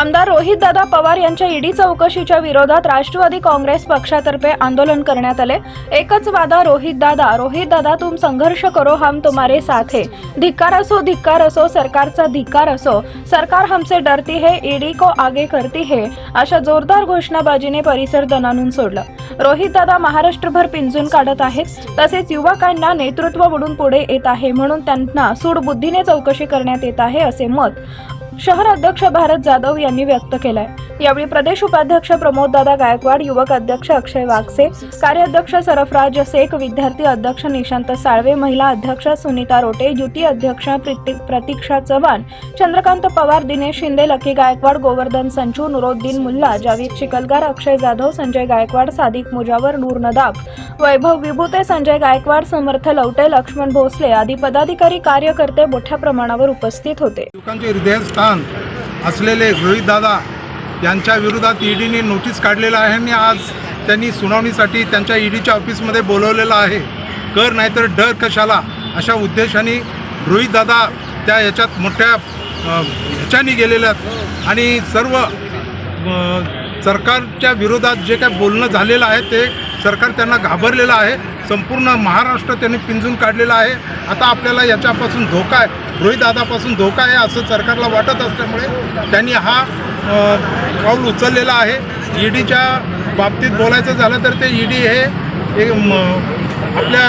आमदार रोहितदादा पवार यांच्या ईडी चौकशीच्या विरोधात राष्ट्रवादी काँग्रेस पक्षातर्फे आंदोलन करण्यात आले. एकच वादा रोहितदादा. रोहितदादा तुम संघर्ष करो हम तुम्हारे साथ. है धिक्कार असो धिक्कार असो सरकारचा धिक्कार असो. सरकार हमसे डरती है ईडी को आगे करती है. अशा जोरदार घोषणाबाजीने परिसर दणानून सोडलं. रोहितदादा महाराष्ट्रभर पिंजून काढत आहेत. तसेच युवकांना नेतृत्व म्हणून पुढे येत आहे म्हणून त्यांना सूडबुद्धीने चौकशी करण्यात येत आहे असे मत शहर अध्यक्ष भारत जाधव यांनी व्यक्त केलाय. यावेळी प्रदेश उपाध्यक्ष प्रमोददादा गायकवाड युवक अध्यक्ष अक्षय वागसे कार्याध्यक्ष सरफराज शेख विद्यार्थी अध्यक्ष निशांत साळवे महिला अध्यक्ष सुनीता रोटे युती अध्यक्ष प्रतीक्षा चव्हाण चंद्रकांत पवार दिनेश शिंदे लकी गायकवाड गोवर्धन संचू नुरोद्दीन मुल्ला जावेद चिकलगार अक्षय जाधव संजय गायकवाड सादिक मुजावर नूर नदाब वैभव विभूते संजय गायकवाड समर्थ लवटे लक्ष्मण भोसले आदी पदाधिकारी कार्यकर्ते मोठ्या प्रमाणावर उपस्थित होते. हृदयस्थान असलेले रोहित दादा यांच्या विरोधात ईडीने नोटीस काढलेलं आहे आणि आज त्यांनी सुनावणीसाठी त्यांच्या ईडीच्या ऑफिसमध्ये बोलवलेलं आहे. कर नाहीतर डर कशाला? अशा उद्देशाने रोहित दादा त्या याच्यात मोठ्या अ, ह्याच्यानी गेलेल्या आहेत. आणि सर्व सरकारच्या विरोधात जे काय बोलणं झालेलं आहे ते सरकार त्यांना घाबरलेलं आहे. संपूर्ण महाराष्ट्र त्यांनी पिंजून काढलेलं आहे. आता आपल्याला याच्यापासून धोका आहे. रोहितदादापासून धोका आहे असं सरकारला वाटत असल्यामुळे त्यांनी हा पाऊल उचललेलं आहे. ईडीच्या बाबतीत बोलायचं झालं तर ते ईडी हे एक आपल्या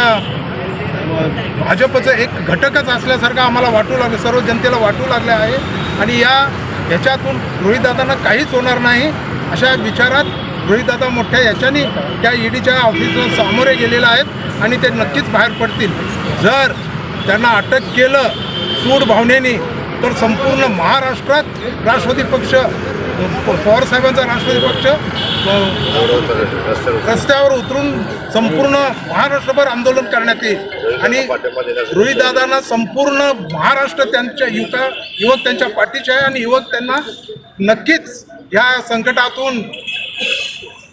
भाजपचं एक घटकच असल्यासारखं आम्हाला वाटू लागलं सर्व जनतेला वाटू लागले आहे. आणि या ह्याच्यातून रोहितदादांना काहीच होणार नाही अशा विचारात रोहितदादा मोठ्या याच्याने त्या ईडीच्या ऑफिसला सामोरे गेलेले आहेत आणि ते नक्कीच बाहेर पडतील. जर त्यांना अटक केलं सूड भावनेने तर संपूर्ण महाराष्ट्रात राष्ट्रवादी पक्ष पवार साहेबांचा राष्ट्रवादी पक्ष रस्त्यावर उतरून संपूर्ण महाराष्ट्रभर आंदोलन करण्यात येईल. आणि रोहितदादांना संपूर्ण महाराष्ट्र त्यांच्या युवका युवक त्यांच्या पाठीचे आहे आणि युवक त्यांना नक्कीच या संकटातून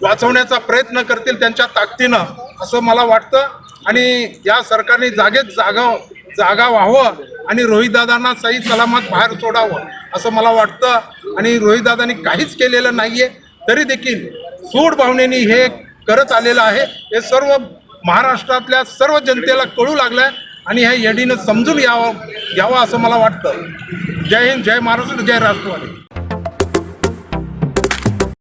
वाचवण्याचा प्रयत्न करतील त्यांच्या ताकदीनं असं मला वाटतं. आणि या सरकारने जागेत जागा जागा व्हावं. आणि रोहितदादांना सही सलामत बाहेर सोडावं असं मला वाटतं. आणि रोहितदादांनी काहीच केलेलं नाही आहे तरी देखील सूड भावनेने हे करत आलेलं आहे. हे सर्व महाराष्ट्रातल्या सर्व जनतेला कळू लागलं आहे आणि हे येडीनं समजून यावं यावं असं मला वाटतं. जय हिंद जय महाराष्ट्र जय राष्ट्रवादी.